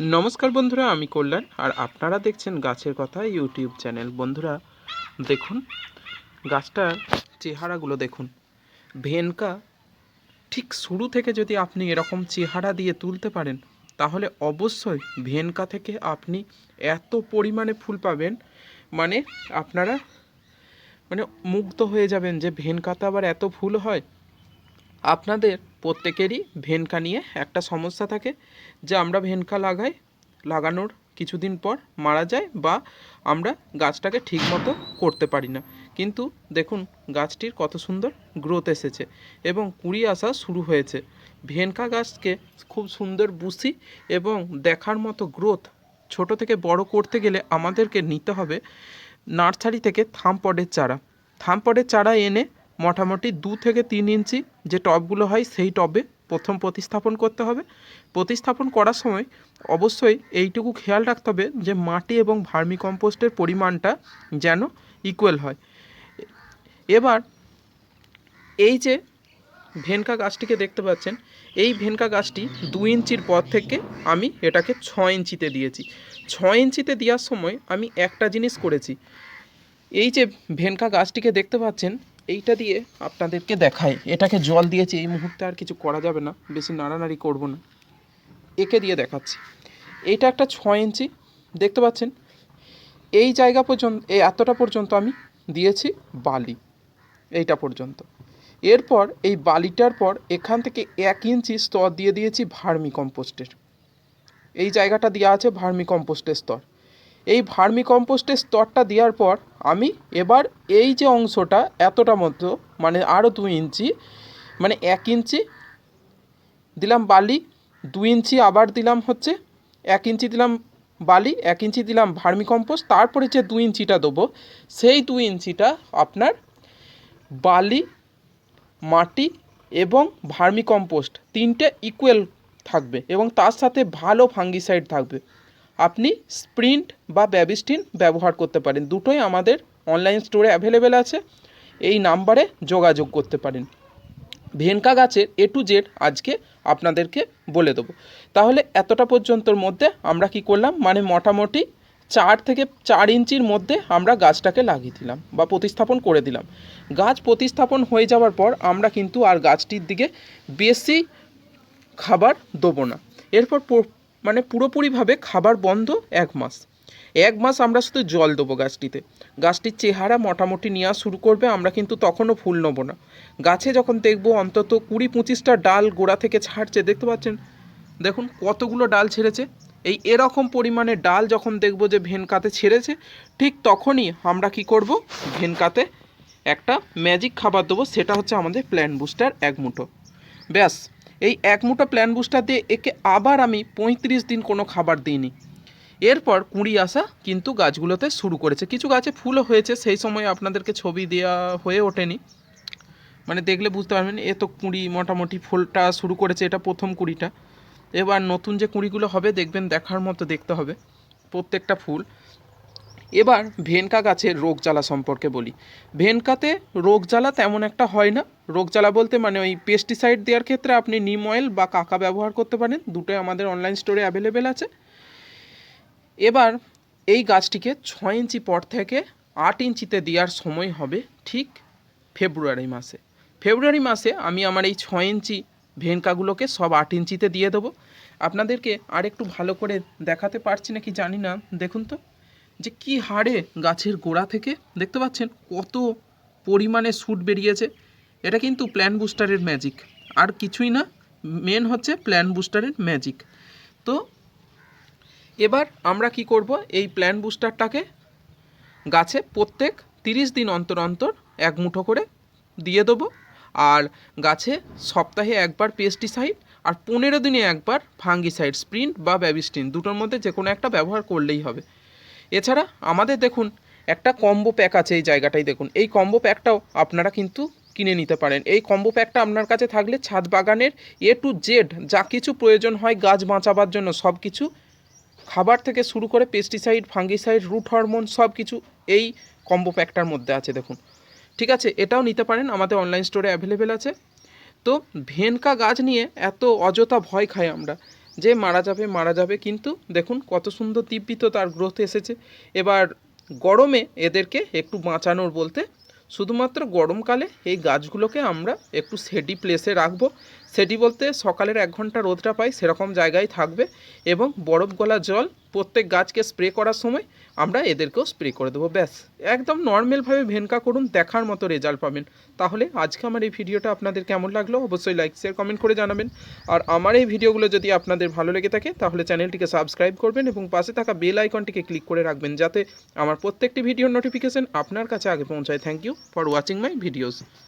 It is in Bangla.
নমস্কার বন্ধুরা, আমি কল্যাণ। আর আপনারা দেখছেন গাছের কথা ইউটিউব চ্যানেল। বন্ধুরা, দেখুন, গাছটার চেহারাগুলো দেখুন। ভেনকা, ঠিক শুরু থেকে যদি আপনি এরকম চেহারা দিয়ে তুলতে পারেন, তাহলে অবশ্যই ভেনকা থেকে আপনি এত পরিমাণে ফুল পাবেন মানে আপনারা মানে মুগ্ধ হয়ে যাবেন যে ভেনকাতে আবার এত ফুল হয়। আপনাদের প্রত্যেকেরই ভেনকা নিয়ে একটা সমস্যা থাকে যে আমরা ভেনকা লাগাই, লাগানোর কিছুদিন পর মারা যায় বা আমরা গাছটাকে ঠিকমতো করতে পারি না। কিন্তু দেখুন, গাছটির কত সুন্দর গ্রোথ এসেছে এবং কুড়ি আসা শুরু হয়েছে। ভেনকা গাছকে খুব সুন্দর বুসি এবং দেখার মতো গ্রোথ ছোট থেকে বড় করতে গেলে আমাদেরকে নিতে হবে নার্সারি থেকে থামপডের চারা। থামপডের চারা এনে মোটামুটি দু থেকে তিন ইঞ্চি যে টবগুলো হয় সেই টবে প্রথম প্রতিস্থাপন করতে হবে। প্রতিস্থাপন করার সময় অবশ্যই এইটুকু খেয়াল রাখতে হবে যে মাটি এবং ভার্মি কম্পোস্টের পরিমাণটা যেন ইকুয়াল হয়। এবার এই যে ভেনকা গাছটিকে দেখতে পাচ্ছেন, এই ভেনকা গাছটি দু ইঞ্চির পর থেকে আমি এটাকে ছ ইঞ্চিতে দিয়েছি। ছ ইঞ্চিতে দেওয়ার সময় আমি একটা জিনিস করেছি। এই যে ভেনকা গাছটিকে দেখতে পাচ্ছেন এইটা দিয়ে আপনাদেরকে দেখাই। এটাকে জল দিয়েছি, এই মুহূর্তে আর কিছু করা যাবে না, বেশি নাড়ানাড়ি করব না। একে দিয়ে দেখাচ্ছি। এইটা একটা ছ ইঞ্চি, দেখতে পাচ্ছেন? এই জায়গা পর্যন্ত, এই এতটা পর্যন্ত আমি দিয়েছি বালি, এইটা পর্যন্ত। এরপর, এই বালিটার পর এখান থেকে এক ইঞ্চি স্তর দিয়ে দিয়েছি ভার্মি কম্পোস্টের। এই জায়গাটা দেওয়া আছে ভার্মি কম্পোস্টের স্তর। এই ভার্মি কম্পোস্টের স্তরটা দেওয়ার পর আমি এবার এই যে অংশটা এতটা মতো মানে আরও দু ইঞ্চি মানে এক ইঞ্চি দিলাম বালি দু ইঞ্চি আবার দিলাম হচ্ছে এক ইঞ্চি দিলাম বালি, এক ইঞ্চি দিলাম ভার্মি কম্পোস্ট তারপরে যে দু ইঞ্চিটা দেবো, সেই দু ইঞ্চিটা আপনার বালি, মাটি এবং ভার্মি কম্পোস্ট তিনটে ইকুয়াল থাকবে এবং তার সাথে ভালো ফাঙ্গিসাইড থাকবে। আপনি স্প্রিন্ট বা ব্যাবিস্টিন ব্যবহার করতে পারেন। দুটোই আমাদের অনলাইন স্টোরে অ্যাভেলেবেল আছে। এই নাম্বারে যোগাযোগ করতে পারেন। ভেনকা গাছের এ টু জেড আজকে আপনাদেরকে বলে দেবো। তাহলে এতটা পর্যন্তর মধ্যে আমরা কি করলাম? মানে মোটামুটি চার থেকে চার ইঞ্চির মধ্যে আমরা গাছটাকে লাগিয়ে দিলাম বা প্রতিস্থাপন করে দিলাম। গাছ প্রতিস্থাপন হয়ে যাওয়ার পর আমরা কিন্তু আর গাছটির দিকে বেশি খাবার দেবো না। এরপর মানে পুরোপুরিভাবে খাবার বন্ধ এক মাস। এক মাস আমরা শুধু জল দেবো গাছটিতে। গাছটির চেহারা মোটামুটি নেওয়া শুরু করবে, আমরা কিন্তু তখনও ফুল নেব না। গাছে যখন দেখব অন্তত কুড়ি পঁচিশটা ডাল গোড়া থেকে ছাড়ছে, দেখতে পাচ্ছেন? দেখুন কতগুলো ডাল ছেড়েছে। এই এরকম পরিমাণে ডাল যখন দেখব যে ভেনকাতে ছেড়েছে, ঠিক তখনই আমরা কি করব? ভেনকাতে একটা ম্যাজিক খাবার দেবো, সেটা হচ্ছে আমাদের প্ল্যান বুস্টার এক মুঠো। ব্যাস। এই এক মুঠো প্ল্যান বুস্টার দিয়ে একে আবার আমি পঁয়ত্রিশ দিন কোনো খাবার দিইনি। এরপর কুঁড়ি আসা কিন্তু গাছগুলোতে শুরু করেছে। কিছু গাছে ফুলও হয়েছে, সেই সময় আপনাদেরকে ছবি দেওয়া হয়ে ওঠেনি। মানে দেখলে বুঝতে পারবেন, এ তো কুঁড়ি মোটামুটি ফুলটা শুরু করেছে, এটা প্রথম কুঁড়িটা। এবার নতুন যে কুঁড়িগুলো হবে, দেখবেন দেখার মতো দেখতে হবে প্রত্যেকটা ফুল। এবার ভেনকা গাছের রোগ জ্বালা সম্পর্কে বলি। ভেনকাতে রোগ জ্বালা তেমন একটা হয় না। রোগ জ্বালা বলতে মানে ওই পেস্টিসাইড দেওয়ার ক্ষেত্রে আপনি নিম অয়েল বা কাকা ব্যবহার করতে পারেন। দুটোই আমাদের অনলাইন স্টোরে অ্যাভেলেবেল আছে। এবার এই গাছটিকে ছয় ইঞ্চি পর থেকে আট ইঞ্চিতে দেওয়ার সময় হবে ঠিক ফেব্রুয়ারি মাসে। ফেব্রুয়ারি মাসে আমি আমার এই ছয় ইঞ্চি ভেনকাগুলোকে সব আট ইঞ্চিতে দিয়ে দেবো। আপনাদেরকে আর একটু ভালো করে দেখাতে পারছি না কি জানি না। দেখুন তো। যে কি হারে গাছের গোড়া থেকে, দেখতে পাচ্ছেন কত পরিমাণে স্যুট বেরিয়েছে। এটা কিন্তু প্ল্যান বুস্টারের ম্যাজিক আর কিছুই না মেন হচ্ছে প্ল্যান বুস্টারের ম্যাজিক তো, এবার আমরা কি করব? এই প্ল্যান বুস্টারটাকে গাছে প্রত্যেক তিরিশ দিন অন্তর অন্তর এক মুঠো করে দিয়ে দেবো। আর গাছে সপ্তাহে একবার পেস্টিসাইড আর পনেরো দিনে একবার ফাঙ্গিসাইড স্প্রিন্ট বা ব্যাবিস্টিন দুটোর মধ্যে যে কোনো একটা ব্যবহার করলেই হবে। এছাড়া আমাদের দেখুন, একটা কম্বো প্যাক আছে এই জায়গাটাই দেখুন। এই কম্বো প্যাকটাও আপনারা কিন্তু কিনে নিতে পারেন। এই কম্বো প্যাকটা আপনার কাছে থাকলে ছাদ বাগানের এ টু জেড যা কিছু প্রয়োজন হয় গাছ বাঁচাবার জন্য সব কিছু, খাবার থেকে শুরু করে পেস্টিসাইড ফাঙ্গিসাইড রুট হরমোন সব কিছু এই কম্বো প্যাকটার মধ্যে আছে দেখুন। ঠিক আছে, এটাও নিতে পারেন, আমাদের অনলাইন স্টোরে অ্যাভেলেবেল আছে। তো ভেনকা গাছ নিয়ে এত অযথা ভয় খাই আমরা। যে মারা যাবে মারা যাবে। কিন্তু দেখুন কত সুন্দর দিব্যিত তার গ্রোথ এসেছে। এবার গরমে এদেরকে একটু বাঁচানোর বলতে শুধুমাত্র গরমকালে এই গাছগুলোকে আমরা একটু সেডি প্লেসে রাখব। সেডি বলতে সকালের এক ঘণ্টা রোদটা পাই, সেরকম জায়গায় থাকবে এবং বরফ গলা জল প্রত্যেক গাছকে স্প্রে করার সময় আমরা এদেরকেও স্প্রে করে দেবো। ব্যাস, একদম নর্মালভাবে ভেনকা করুন, দেখার মতো রেজাল্ট পাবেন। তাহলে আজকে আমার এই ভিডিওটা আপনাদের কেমন লাগল অবশ্যই লাইক, শেয়ার, কমেন্ট করে জানাবেন। আর আমার এই ভিডিওগুলো যদি আপনাদের ভালো লেগে থাকে, তাহলে চ্যানেলটিকে সাবস্ক্রাইব করবেন এবং পাশে থাকা বেল আইকনটিকে ক্লিক করে রাখবেন যাতে আমার প্রত্যেকটি ভিডিওর নোটিফিকেশন আপনার কাছে আগে পৌঁছায়। Thank you for watching my videos.